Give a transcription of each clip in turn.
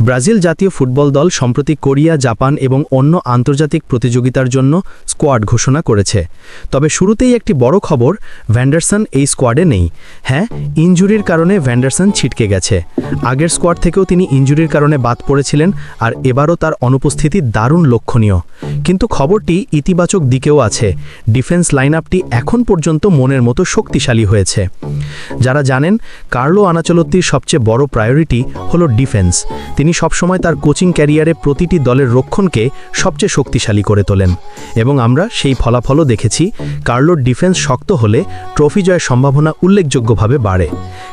Brazil জাতীয় football দল সম্প্রতি কোরিয়া, জাপান এবং অন্য আন্তর্জাতিক প্রতিযোগিতার জন্য স্কোয়াড ঘোষণা করেছে। তবে শুরুতেই একটি বড় খবর, ভ্যান্ডারসন এই স্কোয়াডে নেই। হ্যাঁ ইনজুরির কারণে ভ্যান্ডারসন ছিটকে গেছে। আগের স্কোয়াড থেকেও তিনি ইনজুরির কারণে বাদ পড়েছিলেন আর এবারও তার অনুপস্থিতি দারুণ লক্ষণীয়। কিন্তু খবরটি ইতিবাচক দিকেও আছে। ডিফেন্স লাইন আপটি এখন পর্যন্ত মনের মতো শক্তিশালী হয়েছে। যারা জানেন, কার্লো আনাচলত্তির সবচেয়ে বড় প্রায়োরিটি হলো ডিফেন্স। তিনি সবসময় তার কোচিং ক্যারিয়ারে প্রতিটি দলের রক্ষণকে সবচেয়ে শক্তিশালী করে তোলেন এবং আমরা সেই ফলাফলও দেখেছি কার্লোর ডিফেন্স শক্ত হলে ট্রফি জয়ের সম্ভাবনা উল্লেখযোগ্যভাবে বাড়ে।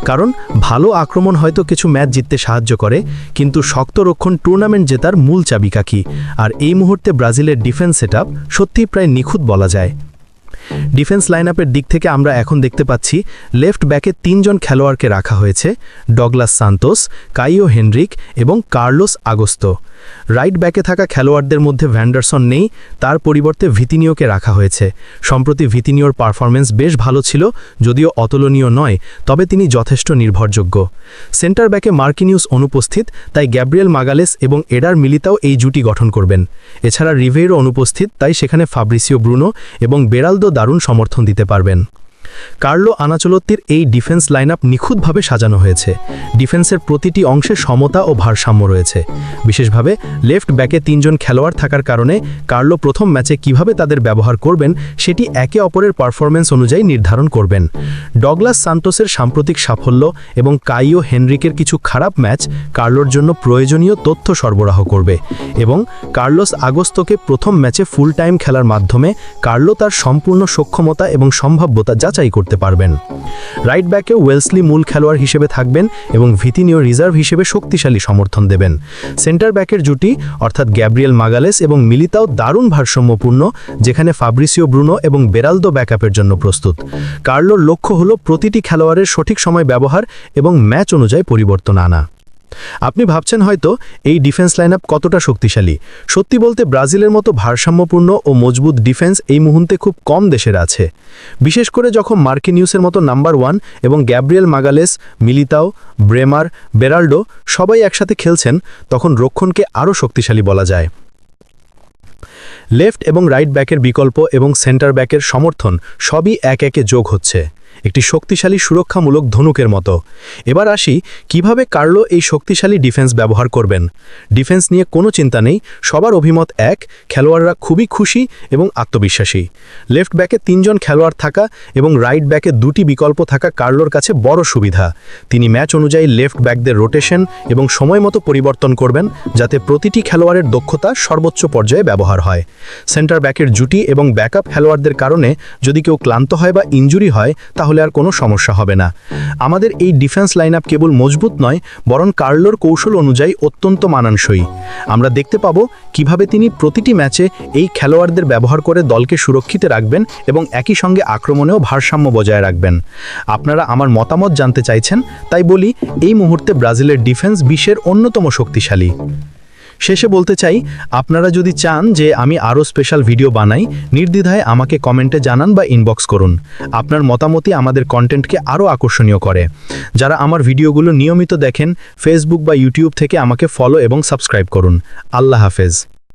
কারণ ভালো আক্রমণ হয়তো কিছু ম্যাচ জিততে সাহায্য করে, কিন্তু শক্ত রক্ষণ টুর্নামেন্ট জেতার মূল চাবিকাঠি। আর এই মুহূর্তে ব্রাজিলের ডিফেন্স সেট সত্যিই প্রায় নিখুঁত বলা যায়। ডিফেন্স লাইনআপের দিক থেকে আমরা এখন দেখতে পাচ্ছি লেফট ব্যাকে তিনজন খেলোয়াড়কে রাখা হয়েছে, ডগলাস সান্তোস কাইও হেনরিক এবং কার্লোস আগস্তো। রাইট ব্যাকে থাকা খেলোয়াড়দের মধ্যে ভ্যান্ডারসন নেই, তার পরিবর্তে ভিতিনিওকে রাখা হয়েছে। সম্প্রতি ভিতিনিওর পারফরমেন্স বেশ ভালো ছিল, যদিও অতুলনীয় নয়, তবে তিনি যথেষ্ট নির্ভরযোগ্য। সেন্টার ব্যাকে মার্কিনিউস অনুপস্থিত, তাই গ্যাব্রিয়েল মাগালেস এবং এডার মিলিতাও এই জুটি গঠন করবেন। এছাড়া রিভেইরও অনুপস্থিত, তাই সেখানে ফাব্রিসিও ব্রুনো এবং বেরালদো দারুণ সমর্থন দিতে পারবেন। কার্লো আনাচলত্তির এই ডিফেন্স লাইন আপ নিখুঁতভাবে সাজানো হয়েছে। ডিফেন্সের প্রতিটি অংশে সমতা ও ভারসাম্য রয়েছে। বিশেষভাবে লেফট ব্যাকে তিনজন খেলোয়াড় থাকার কারণে কার্লো প্রথম ম্যাচে কীভাবে তাদের ব্যবহার করবেন, সেটি একে অপরের পারফরমেন্স অনুযায়ী নির্ধারণ করবেন। ডগলাস সান্তোসের সাম্প্রতিক সাফল্য এবং কাইও হেনরিকের কিছু খারাপ ম্যাচ কার্লোর জন্য প্রয়োজনীয় তথ্য সরবরাহ করবে এবং কার্লোস আগস্তকে প্রথম ম্যাচে ফুল টাইম খেলার মাধ্যমে কার্লো তার সম্পূর্ণ সক্ষমতা এবং সম্ভাব্যতা যাচাই করতে পারবেন। রাইট ব্যাকে ওয়েলসলি মূল খেলোয়াড় হিসেবে থাকবেন এবং ভিতিনীয় রিজার্ভ হিসেবে শক্তিশালী সমর্থন দেবেন। সেন্টার ব্যাকের জুটি, অর্থাৎ গ্যাব্রিয়েল মাগালেস এবং মিলিতাও দারুণ ভারসাম্যপূর্ণ, যেখানে ফাব্রিসিও ব্রুনো এবং বেরালদো ব্যাকআপের জন্য প্রস্তুত। কার্লোর লক্ষ্য হল প্রতিটি খেলোয়াড়ের সঠিক সময় ব্যবহার এবং ম্যাচ অনুযায়ী পরিবর্তন আনা। আপনি ভাবছেন হয়তো এই ডিফেন্স লাইনআপ কতটা শক্তিশালী। সত্যি বলতে ব্রাজিলের মতো ভারসাম্যপূর্ণ ও মজবুত ডিফেন্স এই মুহূর্তে খুব কম দেশের আছে। বিশেষ করে যখন মার্কিনিউসের মতো নাম্বার ওয়ান এবং Gabriel Magalhaes, Militao, Bremer, Beraldo সবাই একসাথে খেলছেন, তখন রক্ষণকে আরও শক্তিশালী বলা যায়। লেফট এবং রাইট ব্যাকের বিকল্প এবং সেন্টার ব্যাকের সমর্থন সবই এক একে যোগ হচ্ছে। একটি শক্তিশালী সুরক্ষামূলক ধনুকের মতো। এবার আসি কীভাবে কার্লো এই শক্তিশালী ডিফেন্স ব্যবহার করবেন। ডিফেন্স নিয়ে কোনো চিন্তা নেই, সবার অভিমত এক, খেলোয়াড়রা খুবই খুশি এবং আত্মবিশ্বাসী। লেফট ব্যাকে তিনজন খেলোয়াড় থাকা এবং রাইট ব্যাকে দুটি বিকল্প থাকা কার্লোর কাছে বড় সুবিধা। তিনি ম্যাচ অনুযায়ী লেফট ব্যাকদের রোটেশন এবং সময় মতো পরিবর্তন করবেন যাতে প্রতিটি খেলোয়াড়ের দক্ষতা সর্বোচ্চ পর্যায়ে ব্যবহার হয়। সেন্টার ব্যাকের জুটি এবং ব্যাকআপ খেলোয়াড়দের কারণে যদি কেউ ক্লান্ত হয় বা ইঞ্জুরি হয় তাহলে আর কোনো সমস্যা হবে না। আমাদের এই ডিফেন্স লাইন আপ কেবল মজবুত নয়, বরং কার্লোর কৌশল অনুযায়ী অত্যন্ত মানানসই। আমরা দেখতে পাবো কীভাবে তিনি প্রতিটি ম্যাচে এই খেলোয়াড়দের ব্যবহার করে দলকে সুরক্ষিত রাখবেন এবং একই সঙ্গে আক্রমণেও ভারসাম্য বজায় রাখবেন। আপনারা আমার মতামত জানতে চাইছেন, তাই বলি, এই মুহূর্তে ব্রাজিলের ডিফেন্স বিশ্বের অন্যতম শক্তিশালী। শেষে বলতে চাই, আপনারা যদি চান যে আমি আরও স্পেশাল ভিডিও বানাই, নির্দ্বিধায় আমাকে কমেন্টে জানান বা ইনবক্স করুন। আপনার মতামতই আমাদের কন্টেন্টকে আরও আকর্ষণীয় করে। যারা আমার ভিডিওগুলো নিয়মিত দেখেন ফেসবুক বা ইউটিউব থেকে আমাকে ফলো এবং সাবস্ক্রাইব করুন। আল্লাহ হাফেজ।